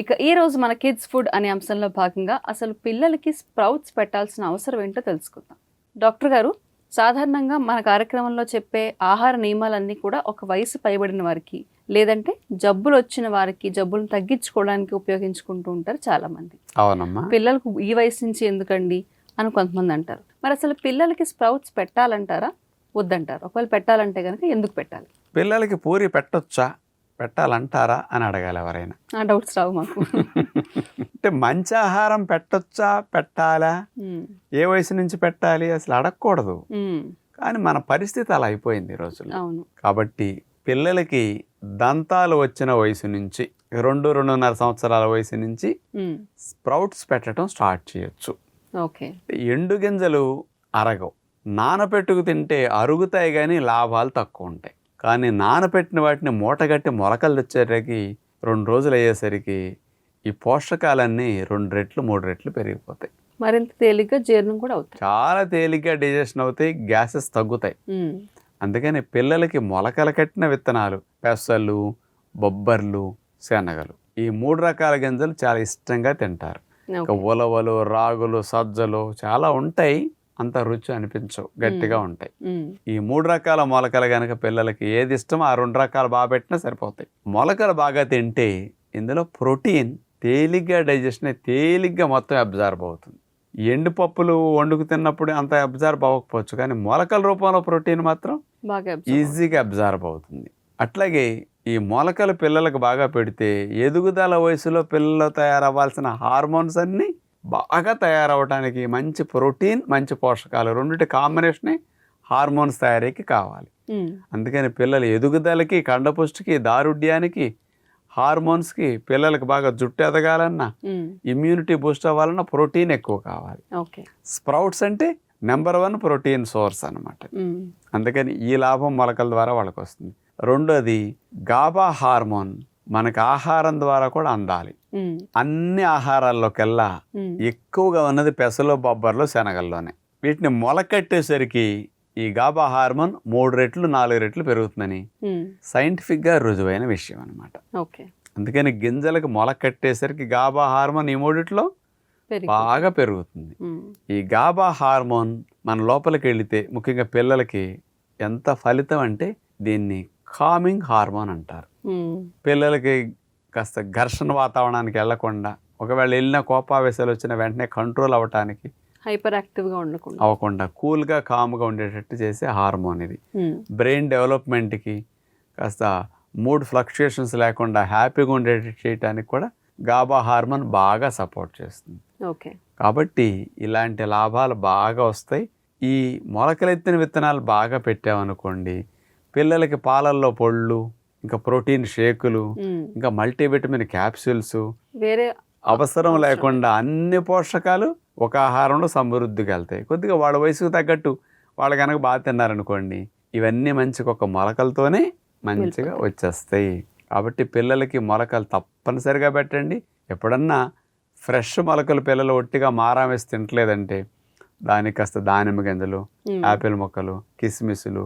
ఇక ఈ రోజు మన కిడ్స్ ఫుడ్ అనే అంశంలో భాగంగా అసలు పిల్లలకి స్ప్రౌట్స్ పెట్టాల్సిన అవసరం ఏంటో తెలుసుకుందాం. డాక్టర్ గారు సాధారణంగా మన కార్యక్రమంలో చెప్పే ఆహార నియమాలన్నీ కూడా ఒక వయసు పైబడిన వారికి లేదంటే జబ్బులు వచ్చిన వారికి జబ్బులను తగ్గించుకోవడానికి ఉపయోగించుకుంటూ ఉంటారు చాలా మంది అవునమ్మా. పిల్లలకు ఈ వయసు నుంచి ఎందుకండి అని కొంతమంది అంటారు. మరి అసలు పిల్లలకి స్ప్రౌట్స్ పెట్టాలంటారా? వద్దంటారు. ఒకవేళ పెట్టాలంటే కనుక ఎందుకు పెట్టాలి? పిల్లలకి పూరి పెట్టొచ్చా? పెట్టాలంటారా అని అడగాలి ఎవరైనా. డౌట్స్ రావు మాకు. అంటే మంచి ఆహారం పెట్టొచ్చా? పెట్టాలా? ఏ వయసు నుంచి పెట్టాలి? అసలు అడగకూడదు. కానీ మన పరిస్థితి అలా అయిపోయింది ఈ రోజుల్లో. కాబట్టి పిల్లలకి దంతాలు వచ్చిన వయసు నుంచి రెండు రెండున్నర సంవత్సరాల వయసు నుంచి స్ప్రౌట్స్ పెట్టడం స్టార్ట్ చేయొచ్చు. ఎండు గింజలు అరగవు. నానపెట్టుకు తింటే అరుగుతాయి కానీ లాభాలు తక్కువ ఉంటాయి. కానీ నానపెట్టిన వాటిని మూటగట్టి మొలకలు తెచ్చేటకి రెండు రోజులు అయ్యేసరికి ఈ పోషకాలన్నీ రెండు రెట్లు మూడు రెట్లు పెరిగిపోతాయి. మరింత తేలిగ్గా జీర్ణం కూడా అవుతుంది చాలా తేలిగ్గా డైజెషన్ అవుతాయి గ్యాసెస్ తగ్గుతాయి. అందుకని పిల్లలకి మొలకలు కట్టిన విత్తనాలు పెసలు బొబ్బర్లు శనగలు ఈ మూడు రకాల గింజలు చాలా ఇష్టంగా తింటారు. ఉలవలు రాగులు సజ్జలు చాలా ఉంటాయి. అంత రుచి అనిపించవు గట్టిగా ఉంటాయి. ఈ మూడు రకాల మొలకలు కనుక పిల్లలకి ఏది ఇష్టమో ఆ రెండు రకాలు బాగా పెట్టినా సరిపోతాయి. మొలకలు బాగా తింటే ఇందులో ప్రోటీన్ తేలిగ్గా డైజెషన్ తేలిగ్గా మొత్తం అబ్జార్బ్ అవుతుంది. ఎండు పప్పులు వండుకు తిన్నప్పుడు అంత అబ్జార్బ్ అవ్వకపోవచ్చు కానీ మొలకల రూపంలో ప్రోటీన్ మాత్రం ఈజీగా అబ్జార్బ్ అవుతుంది. అట్లాగే ఈ మొలకలు పిల్లలకు బాగా పెడితే ఎదుగుదల వయసులో పిల్లలు తయారవ్వాల్సిన హార్మోన్స్ అన్నీ బాగా తయారవడానికి మంచి ప్రోటీన్ మంచి పోషకాలు. రెండింటి కాంబినేషనే హార్మోన్స్ తయారీకి కావాలి. అందుకని పిల్లల ఎదుగుదలకి కండపుష్టికి దారుఢ్యానికి హార్మోన్స్కి పిల్లలకు బాగా జుట్టు ఎదగాలన్నా ఇమ్యూనిటీ బూస్ట్ అవ్వాలన్నా ప్రోటీన్ ఎక్కువ కావాలి. ఓకే. స్ప్రౌట్స్ అంటే నెంబర్ వన్ ప్రోటీన్ సోర్స్ అన్నమాట. ఉమ్, అందుకని ఈ లాభం మొలకల ద్వారా వాళ్ళకి వస్తుంది రెండోది గాబా హార్మోన్. మనకు ఆహారం ద్వారా కూడా అందాలి. అన్ని ఆహారాల్లోకెల్లా ఎక్కువగా ఉన్నది పెసలు బొబ్బర్లు శనగల్లోనే. వీటిని మొలకట్టేసరికి ఈ గాబా హార్మోన్ మూడు రెట్లు నాలుగు రెట్లు పెరుగుతుందని సైంటిఫిక్గా రుజువైన విషయం అనమాట ఓకే. అందుకని గింజలకు మొలకట్టేసరికి గాబా హార్మోన్ ఈ మూడిట్లో బాగా పెరుగుతుంది. ఈ గాబా హార్మోన్ మన లోపలికి వెళితే ముఖ్యంగా పిల్లలకి ఎంత ఫలితం అంటే దీన్ని కామింగ్ హార్మోన్ అంటారు. పిల్లలకి కాస్త ఘర్షణ వాతావరణానికి వెళ్ళకుండా ఒకవేళ వెళ్ళిన కోపావేశాలు వచ్చిన వెంటనే కంట్రోల్ అవ్వటానికి హైపర్ యాక్టివ్గా ఉండకుండా. అవ్వకుండా కూల్గా కామ్గా ఉండేటట్టు చేసే హార్మోన్ ఇది. బ్రెయిన్ డెవలప్మెంట్కి కాస్త మూడ్ ఫ్లక్చుయేషన్స్ లేకుండా హ్యాపీగా ఉండేటట్టు చేయడానికి కూడా గాబా హార్మోన్ బాగా సపోర్ట్ చేస్తుంది. ఓకే. కాబట్టి ఇలాంటి లాభాలు బాగా వస్తాయి. ఈ మొలకలెత్తిన విత్తనాలు బాగా పెట్టామనుకోండి పిల్లలకి పాలల్లో పొళ్ళు ఇంకా ప్రోటీన్ షేకులు ఇంకా మల్టీవిటమిన్ క్యాప్సూల్స్ వేరే అవసరం లేకుండా అన్ని పోషకాలు ఒక ఆహారంలో సమృద్ధిగా వెళ్తాయి. కొద్దిగా వాళ్ళ వయసుకు తగ్గట్టు వాళ్ళు కనుక బాగా తిన్నారనుకోండి ఇవన్నీ మంచిగా ఒక మొలకలతోనే మంచిగా. వచ్చేస్తాయి. కాబట్టి పిల్లలకి మొలకలు తప్పనిసరిగా పెట్టండి. ఎప్పుడన్నా ఫ్రెష్ మొలకలు పిల్లలు ఒట్టిగా మారా వేసి తింటలేదంటే దానికి కాస్త దానిమ్మ గింజలు యాపిల్ మొక్కలు కిస్మిస్లు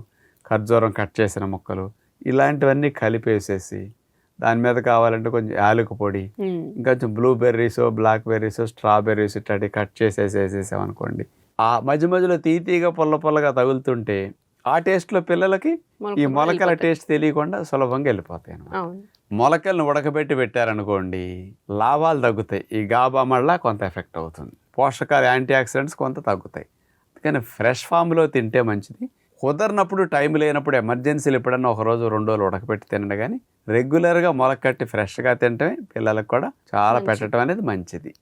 ఖర్జూరం కట్ చేసిన మొక్కలు ఇలాంటివన్నీ కలిపేసేసి దాని మీద కావాలంటే కొంచెం యాలక పొడి ఇంకొంచెం బ్లూబెర్రీస్ బ్లాక్ బెర్రీస్ స్ట్రాబెర్రీస్ ఇట్లాంటి కట్ చేసేసేసేసాం అనుకోండి. ఆ మధ్య మధ్యలో తీతీగా పొల్ల పొల్లగా తగులుతుంటే ఆ టేస్ట్లో పిల్లలకి ఈ మొలకలు. టేస్ట్ తెలియకుండా సులభంగా వెళ్ళిపోతాయి మొలకలను ఉడకబెట్టి పెట్టారనుకోండి లాభాలు తగ్గుతాయి. ఈ గాబా మళ్ళా కొంత ఎఫెక్ట్ అవుతుంది. పోషకాలు యాంటీ ఆక్సిడెంట్స్ కొంత తగ్గుతాయి. కానీ ఫ్రెష్ ఫామ్లో తింటే మంచిది. కుదరినప్పుడు టైం లేనప్పుడు ఎమర్జెన్సీలు ఎప్పుడన్నా ఒక రోజు రెండు రోజులు ఉడకబెట్టి తినండి కానీ రెగ్యులర్గా మొలకట్టి ఫ్రెష్గా తినటమే పిల్లలకు కూడా చాలా. పెట్టడం అనేది మంచిది